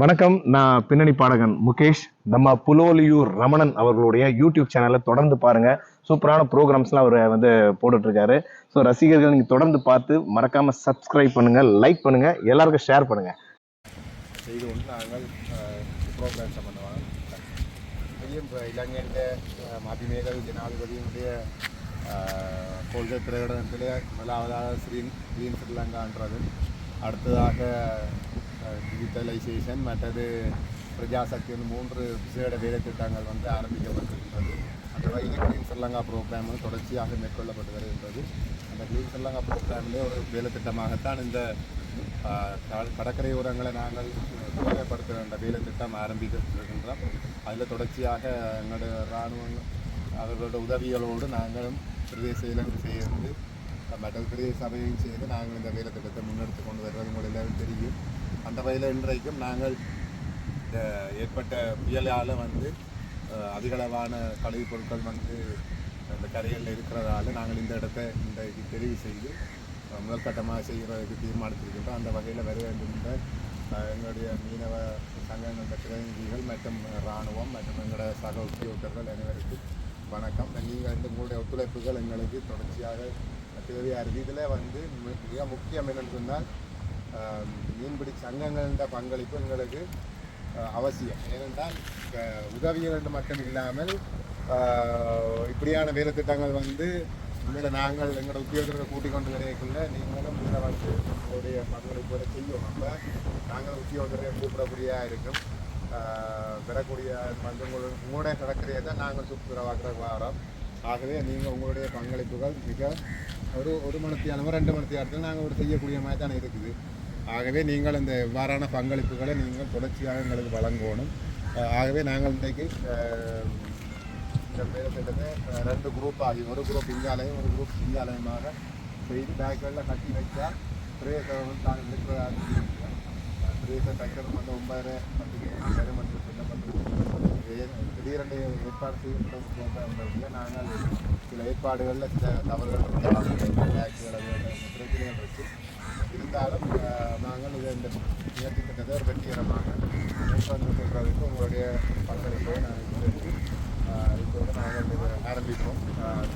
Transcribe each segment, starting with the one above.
வணக்கம் நான் பின்னணி பாடகன் முகேஷ். நம்ம புலோலியூர் ரமணன் அவர்களுடைய யூடியூப் சேனலை தொடர்ந்து பாருங்க. சூப்பரான ப்ரோக்ராம்ஸ்லாம் அவர் வந்து போட்டுட்ருக்காரு. ஸோ ரசிகர்கள் நீங்கள் தொடர்ந்து பார்த்து மறக்காமல் சப்ஸ்கிரைப் பண்ணுங்கள் லைக் பண்ணுங்கள் எல்லாருக்கும் ஷேர் பண்ணுங்கள் இது வந்து நாங்கள் ப்ரோக்ராம் சம்பந்தமாக. இதையும் இப்போ இலங்கையின் மதிமேதல் ஜனாதிபதியினுடைய கொள்கை பிரகடனத்தில் முதலாவதாக ஸ்ரீ கிளீன் ஸ்ரீலங்கான்றது. அடுத்ததாக டிஜிட்டலைசேஷன் மற்றது பிரஜாசக்தி வந்து மூன்று விசேட வேலைத்திட்டங்கள் வந்து ஆரம்பிக்கப்பட்டிருக்கின்றது அந்த வகையில் கிளீன் ஸ்ரீலங்கா ப்ரோக்ராம் தொடர்ச்சியாக மேற்கொள்ளப்பட்டு வருகின்றது. அந்த கிளீன் ஸ்ரீலங்கா ப்ரோக்ராமிலே ஒரு வேலைத்திட்டமாகத்தான் இந்த ஆஹ், கட- கடற்கரையோரங்களை நாங்கள் தூய்மைப்படுத்துகிற அந்த வேலை திட்டம் ஆரம்பித்திருக்கின்றோம். அதில் தொடர்ச்சியாக எங்களுடைய இராணுவம் அவர்களோட உதவிகளோடு நாங்களும் பிரதேச இலங்கை சேர்ந்து மற்ற பிரதேச சபையும் சேர்ந்து நாங்கள் இந்த வேலை திட்டத்தை முன்னெடுத்து கொண்டு வருவது உங்களுக்கு எல்லாரும் தெரியும். அந்த வகையில் இன்றைக்கும் நாங்கள் இந்த ஏற்பட்ட புயலால் வந்து அதிகளவான கழிவுப் பொருட்கள் வந்து அந்த கரைகளில் இருக்கிறதால நாங்கள் இந்த இடத்தை இன்றைக்கு தெரிவு செய்து அஹ், முதல் கட்டமாக செய்கிறதுக்கு தீர்மானித்திருக்கின்றோம். அந்த வகையில் வர வேண்டுகின்ற எங்களுடைய மீனவ சங்கங்கள் பிரதிநிதிகள் மற்றும் இராணுவம் மற்றும் எங்களுடைய சக உத்தியோகர்கள் அனைவருக்கும் வணக்கம். நீங்கள் வந்து உங்களுடைய ஒத்துழைப்புகள் எங்களுக்கு தொடர்ச்சியாக தேவையாக இருக்குது இதில் வந்து மிக முக்கியம் என்னென்னு சொன்னால் மீன்பிடி சங்கங்களின் பங்களிப்பு எங்களுக்கு அவசியம். ஏனென்றால் உதவிகள் மட்டும் இல்லாமல் இப்படியான வேலை திட்டங்கள் வந்து உண்மையில நாங்கள் எங்களோட உத்தியோகத்தை கூட்டிக் கொண்டு வரையக்குள்ள நீங்களும் இதில் வந்து உங்களுடைய பங்களிப்புகளை செய்யும் அப்போ நாங்கள் உத்தியோகத்தை கூப்பிடக்கூடியதாக இருக்கும். பெறக்கூடிய வந்து உங்களுடைய கடற்கரையை தான் நாங்கள் சுற்றுலாவாக்கிற வாரம். ஆகவே நீங்கள் உங்களுடைய பங்களிப்புகள் மிக ஒரு ஒரு மணி மணித்தியாலமோ ரெண்டு மணித்தியாலத்தில் நாங்கள் ஒரு செய்யக்கூடிய மாதிரி தானே இருக்குது. ஆகவே நீங்கள் இந்த இவ்வாறான பங்களிப்புகளை நீங்கள் தொடர்ச்சியாக எங்களுக்கு வழங்கணும். ஆகவே நாங்கள் இன்றைக்கு இந்த திட்டத்தை ரெண்டு குரூப் ஆகி ஒரு குரூப் இங்காலயம் ஒரு குரூப் இங்காலயமாக செய்து பேக்குகளில் கட்டி வைத்தால் பிரேசம் தான் இருக்கிறதா டக்கர் வந்து ஒன்பது பத்து மற்றும் திடீரென்று ஏற்பாடு செய்யப்பட்ட நாங்கள் சில ஏற்பாடுகளில் சில தவறுகள் பேக்குகளை பிரச்சனைகள் இருக்குது இருந்தாலும் நாங்கள் இதை இந்த முயற்சி ஒரு வெற்றிகரமாக மேற்கொண்டு சொல்கிறதுக்கு உங்களுடைய பங்களிப்பை நாங்கள் தெரிவித்து அஹ், இதோடு நாங்கள் இதை ஆரம்பிப்போம். அஹ்,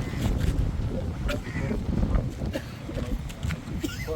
இப்போ,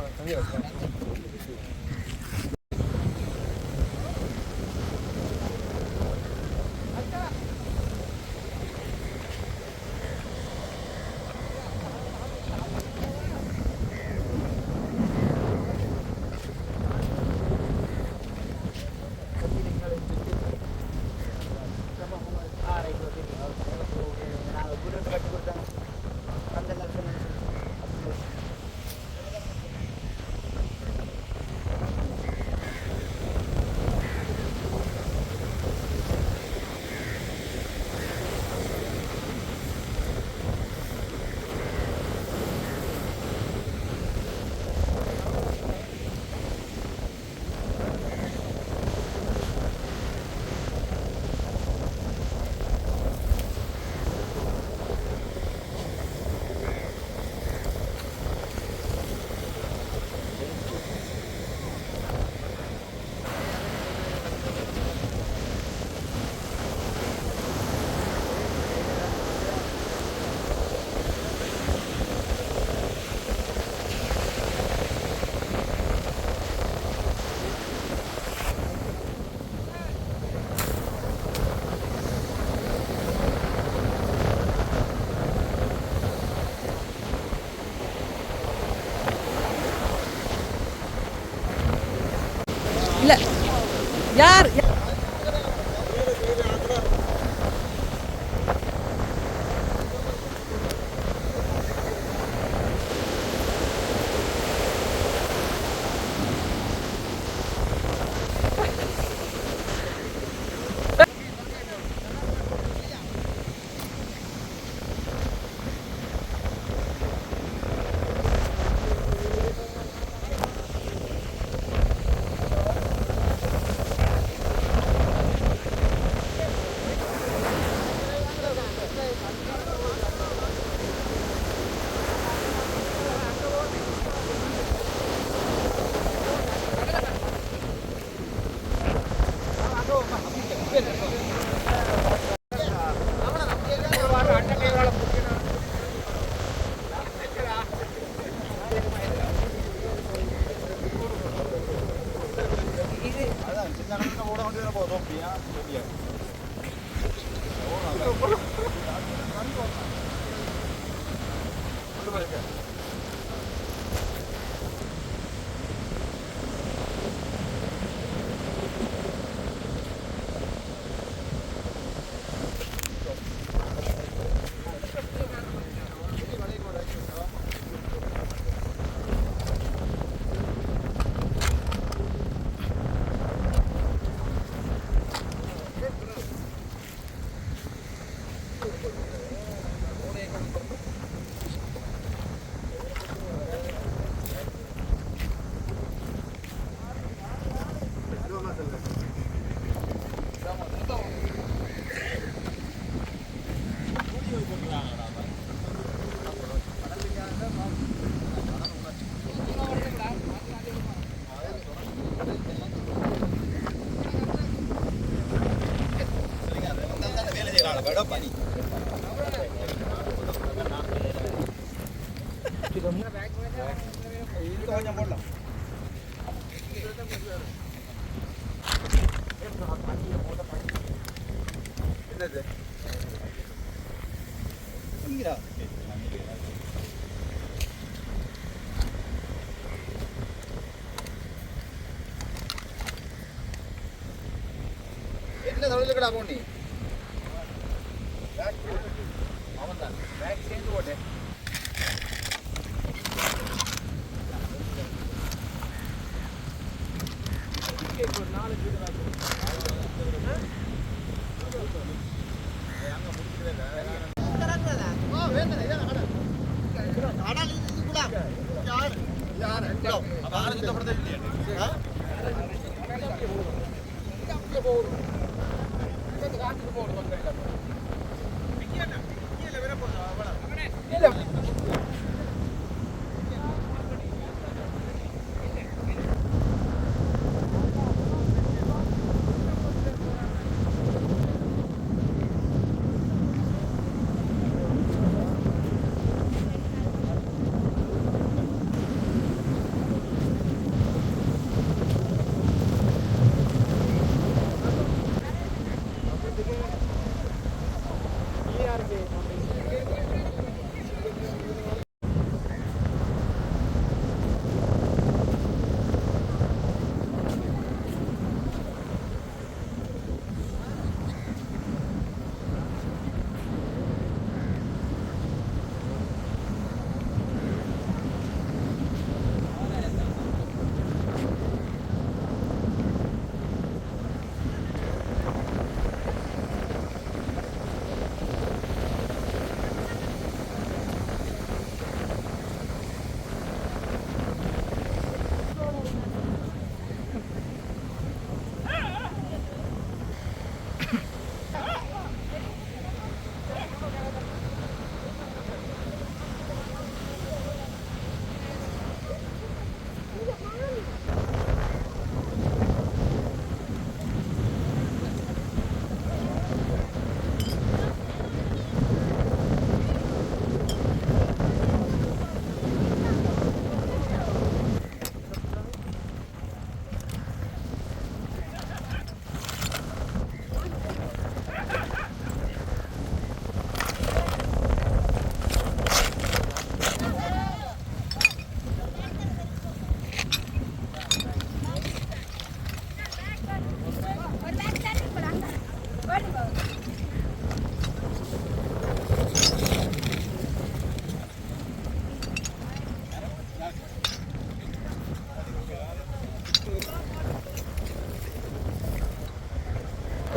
Yar, yar. யார் என்ன தொழிலுக்கடா போனி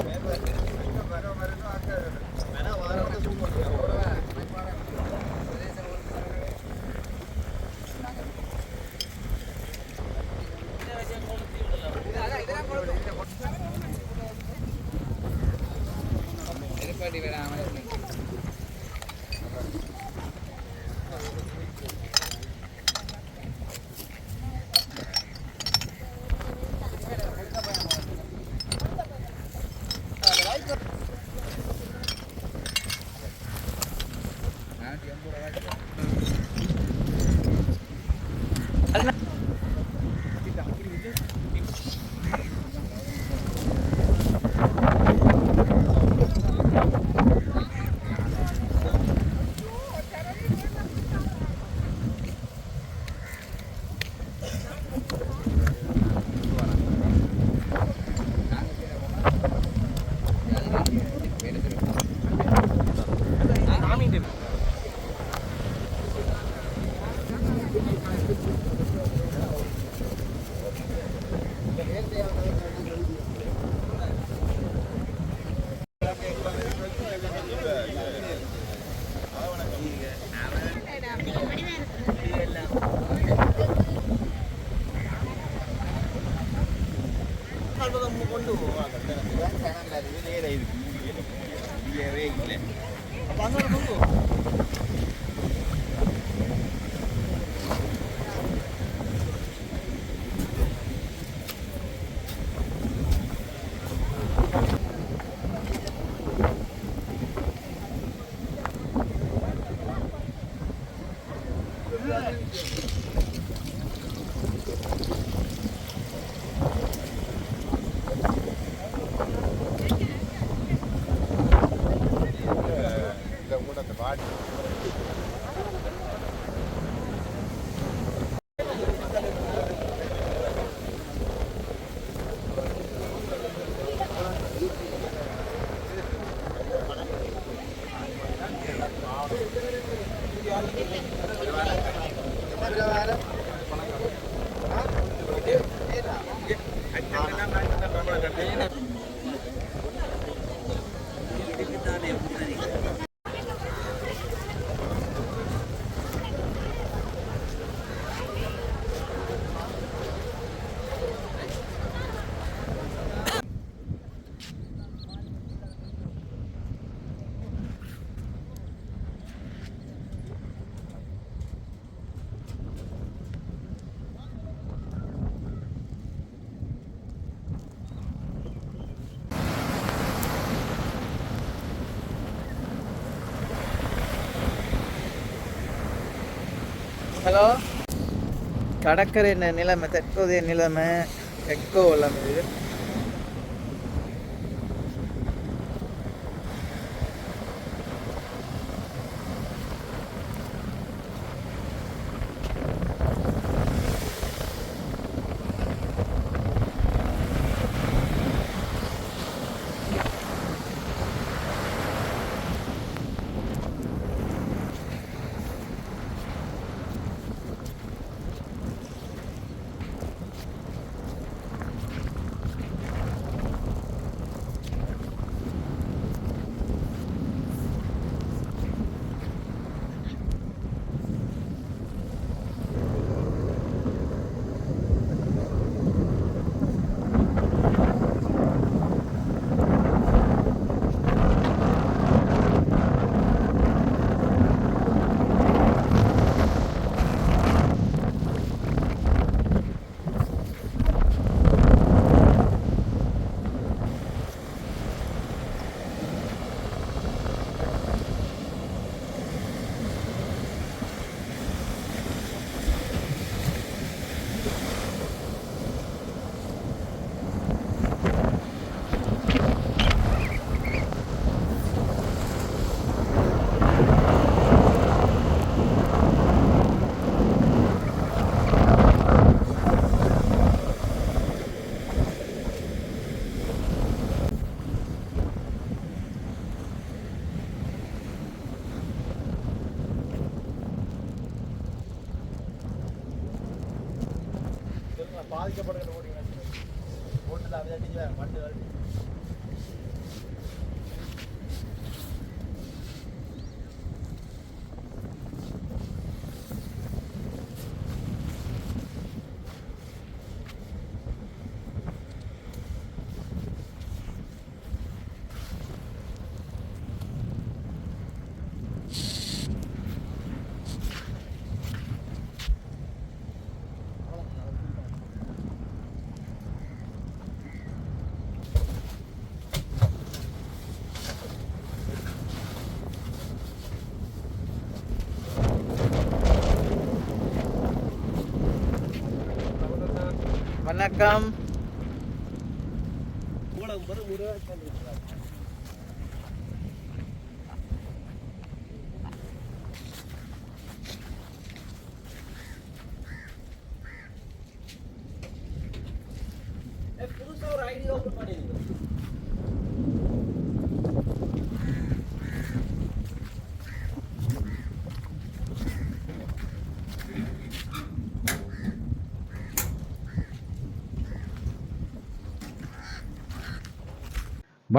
வர வர அங்கே வேணா வாரம் சூப்பர் తగలేదు లేదు ఐదు ఇరవై ஹலோ? கடற்கரை நிலைமை தற்போதைய நிலைமை எக்கோ உள்ளது வணக்கம்.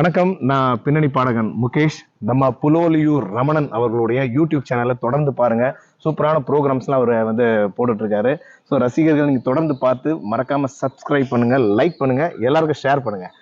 வணக்கம். நான் பின்னணி பாடகன் முகேஷ். நம்ம புலோலியூர் ரமணன் அவர்களுடைய யூடியூப் சேனலை தொடர்ந்து பாருங்க. சூப்பரான ப்ரோக்ராம்ஸ்லாம் அவர் வந்து போட்டுட்ருக்காரு. ஸோ ரசிகர்கள் நீங்கள் தொடர்ந்து பார்த்து மறக்காமல் சப்ஸ்கிரைப் பண்ணுங்கள் லைக் பண்ணுங்கள் எல்லாருக்கும் ஷேர் பண்ணுங்கள்